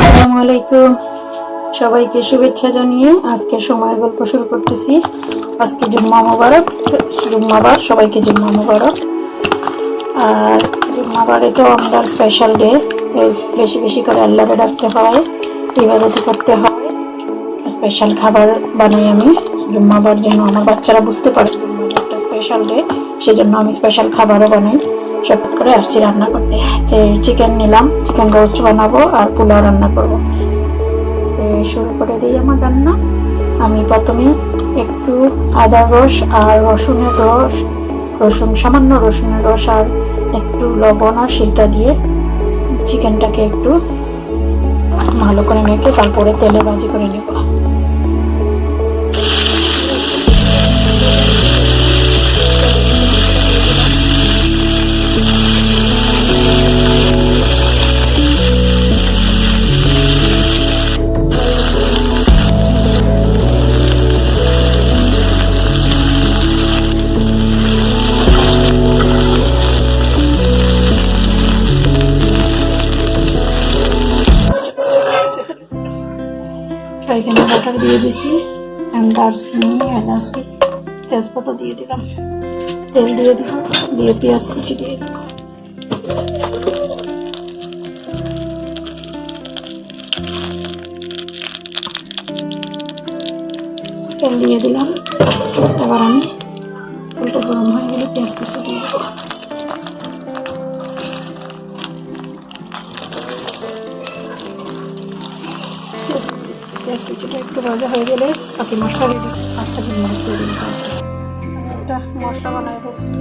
আসসালামু আলাইকুম সবাইকে শুভেচ্ছা জানিয়ে আজকে সময় গল্প শুরু করতেছি। আজকে জুম্মা মোবারক জুম্মাবার সবাইকে জুম্মা মোবারক। আর জুম্মাবারে তো আমাদের স্পেশাল ডে বেশি বেশি করে আল্লাহকে ডাকতে হয়, ইবাদতি করতে হয়। স্পেশাল খাবার বানাই আমি। জুম্মাবার জন্য আমার বাচ্চারা বুঝতে পারে একটা স্পেশাল ডে সেজন্য আমি স্পেশাল খাবারও বানাই। সব করে আসছি রান্না করতে। যে চিকেন নিলাম চিকেন রোস্ট বানাবো আর পোলাও রান্না করব। শুরু করে দিই আমার রান্না। আমি প্রথমে একটু আদা রস আর রসুনের রস, রসুন, সামান্য রসুনের রস আর একটু লবণ আর সিলটা দিয়ে চিকেনটাকে একটু ভালো করে মেখে তারপরে তেলে ভাজি করে নেব। দিয়ে দিছি দারচিনি, এলাচি, তেজপাতা দিয়ে দিলাম, তেল দিয়ে দিলাম, দিয়ে পেঁয়াজ কুচি দিয়ে দিলাম। তেল দিয়ে দিলাম। এবার আমি তেলটা গরম হয়ে গেলে পেঁয়াজ কুচি দিয়ে দেবো একটু ভাজা হয়ে গেলে বাকি মশলা রেডি পাঁচটা দিন মশলা দিয়ে দিতে একটা মশলা বানাই রাখছি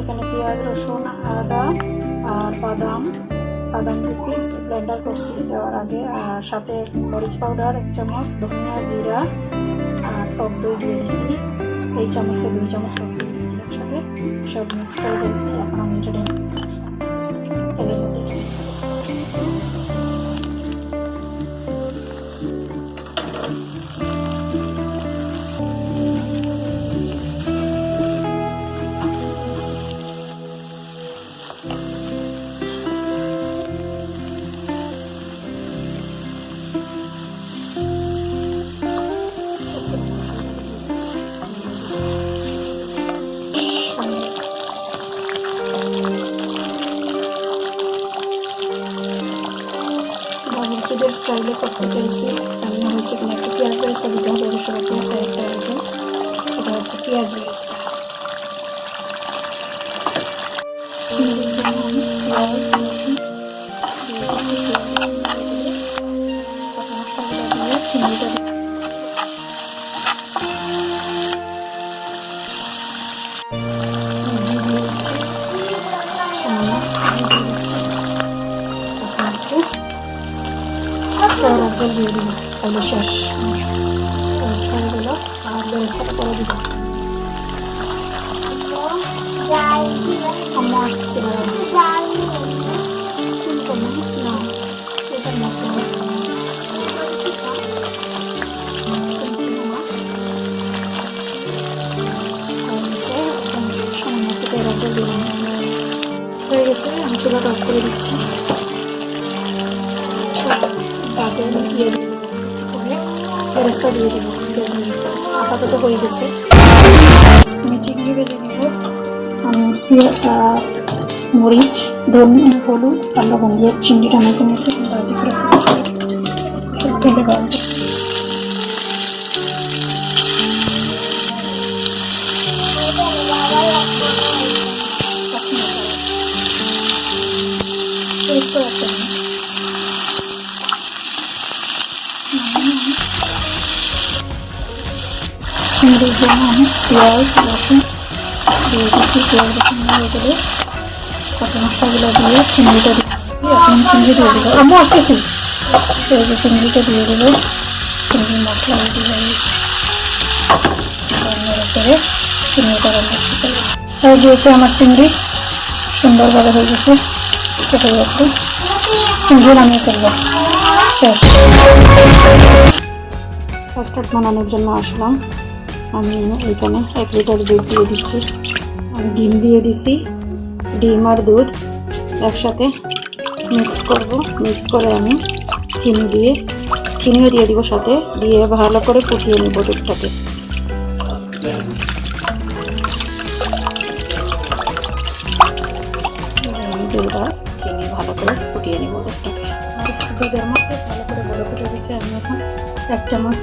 এখানে পেঁয়াজ, রসুন, আদা আর বাদাম বাদাম দিয়েছি ব্লেন্ডার করছি দেওয়ার আগে। আর সাথে মরিচ পাউডার এক চামচ, ধনিয়া জিরা আর টক দই দিয়ে দিছি এই চামচে দুই চামচ টক দই দিয়েছি একসাথে। সব মিক্স করে দিয়েছি এখন আমি এটা চিনিটা দিয়ে জল দিয়ে দিলাম তাহলে শেষ রোস্ট হয়ে গেল আর করে দিচ্ছি দিয়ে দেবো আপাতত হয়ে গেছে। আমি চিংড়ি বেজে নেব। আমি মরিচ, ধনে, হলুদ আর লবণ দিয়ে চিংড়িটা মেখে নিয়েছি। ভাজি করে ফেলেছি বাড়বে চিংড়ির জন্য আমি পেঁয়াজ রসুন দিয়ে দিচ্ছি পেঁয়াজ রসুন হয়ে গেলে কত মশলাগুলো দিয়ে চিংড়িটা দিয়ে এখন চিংড়ি দিয়ে দেবো আমি আসতেছি এই যে চিংড়িটা দিয়ে দেবো চিংড়ির মশলা গেছে ছেড়ে চিংড়িটা রান্না করতে হবে। গিয়েছে আমার চিংড়ি সুন্দরভাবে হয়ে গেছে কেটে যাচ্ছে চিংড়ি নামিয়ে ফেলব শেষ। কাস্টার্ড বানানোর জন্য আসলাম। আমি এখানে এক লিটার দুধ দিয়ে দিচ্ছি। আমি ডিম দিয়ে দিছি। ডিম আর দুধ একসাথে মিক্স করব। মিক্স করে আমি চিনি দিয়ে, চিনিও দিয়ে দিব সাথে। দিয়ে ভালো করে ফুটিয়ে নিব দুধটাকে। দুধটা ফুটিয়ে নিব দুধের মধ্যে ভালো করে বড় ফুটে দিচ্ছে আমি এখন। এক চামচ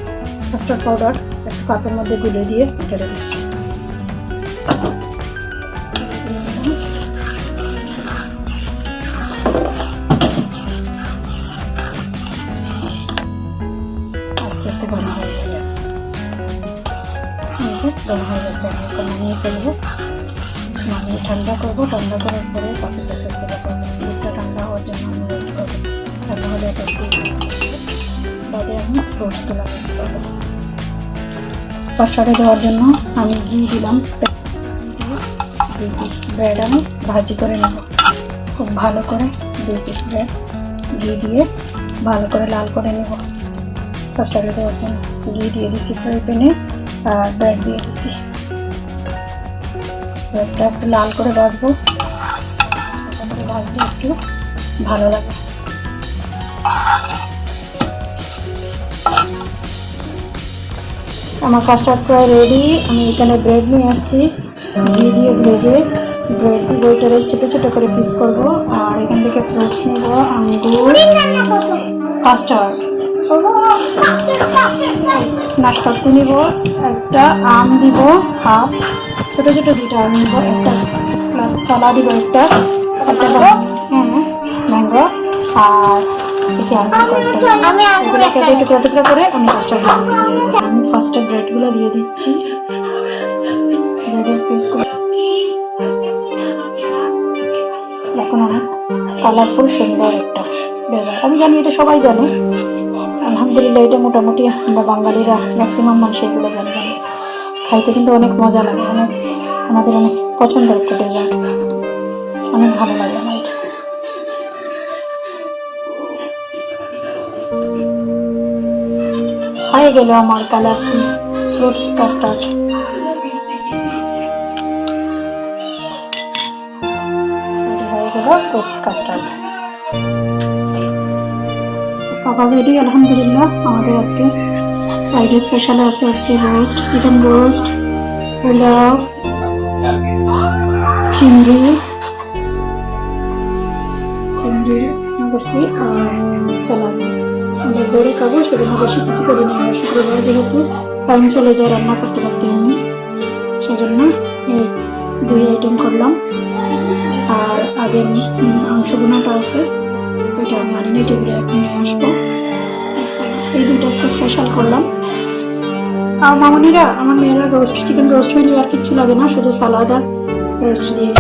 কাস্টার্ড পাউডার একটা কাপের মধ্যে গুলে দিয়ে ঢেলে দিচ্ছি। আস্তে আস্তে ঘন হয়ে এই ঘন হয়ে যাচ্ছে আমি নামিয়ে ফেলব ঠান্ডা করব, ঠান্ডা করার পরে বাকি প্রসেসগুলো করব। দুধটা ঠান্ডা হওয়ার জন্য আমি ওয়েট করব। ঠান্ডা হলে এটা বাদে আমি ফ্রুটসগুলো মিক্স করব। কাস্টার্ডে দেওয়ার জন্য আমি ঘি দিলাম। দুই পিস ব্রেড আমি ভাজি করে নেব। খুব ভালো করে দুই পিস ব্রেড ঘি দিয়ে ভালো করে লাল করে নেব। কাস্টার্ডে দেওয়ার জন্য ঘি দিয়ে দিছি ফ্রাই প্যানে আর ব্রেড দিয়ে দিছি। ব্রেডটা একটু লাল করে ভাজবো। করে একটু ভালো লাগে। আমার কাস্টার্ড প্রায় রেডি আমি এখানে ব্রেড নিয়ে আসছি। ঘি দিয়ে ভেজে ব্রেড বইটারে ছোটো ছোটো করে পিস করব। আর এখান থেকে ফ্রুটস নেব, আঙ্গুর কাস্টার্ড নাশপাতি নিব, একটা আম দিব হাফ ছোটো ছোটো দুইটা আম নিব একটা কলা দিব একটা একটা ম্যাঙ্গো আর আমি আঙ্গুর এগুলোকে টুকরো টুকরো করে আমি কাস্টার্ড আমি ফার্স্টে ব্রেডগুলো দিয়ে দিচ্ছি। ব্রেডের পিসগুলো এখন অনেক কালারফুল সুন্দর একটা ডেজার্ট আমি জানি এটা সবাই জানে। আলহামদুলিল্লাহ এটা মোটামুটি আমরা বাঙালিরা ম্যাক্সিমাম মানুষ এগুলো জানি। খাইতে কিন্তু অনেক মজা লাগে, অনেক আমাদের অনেক পছন্দের একটা ডেজার্ট অনেক ভালো লাগে আমার এটা। হয়ে গেল আমার colourful fruits custard fruit custard আলহামদুলিল্লাহ, আমাদের আজকে ফ্রাইডে স্পেশাল আছে আজকে রোস্ট চিকেন রোস্ট পোলাও, চিংড়ি চিংড়ি করছি আর স্যালাড আমরা বড়ি খাব, সেজন্য বেশি কিছু করি না। শুক্রবার যেহেতু টাইম চলে যায়, রান্না করতে করতে আমি। সেজন্য এই দুই আইটেম করলাম। আর আগে মাংস বোনাটা আছে ওইটা ম্যারিনেটিভ র্যাপ নিয়ে আসব। এই দুটো আজকে স্পেশাল করলাম। আর মামনিরা, আমার মেয়েরা রোস্ট চিকেন রোস্ট হইলে আর কিচ্ছু লাগে না, শুধু সালাদ রোস্ট দিয়ে।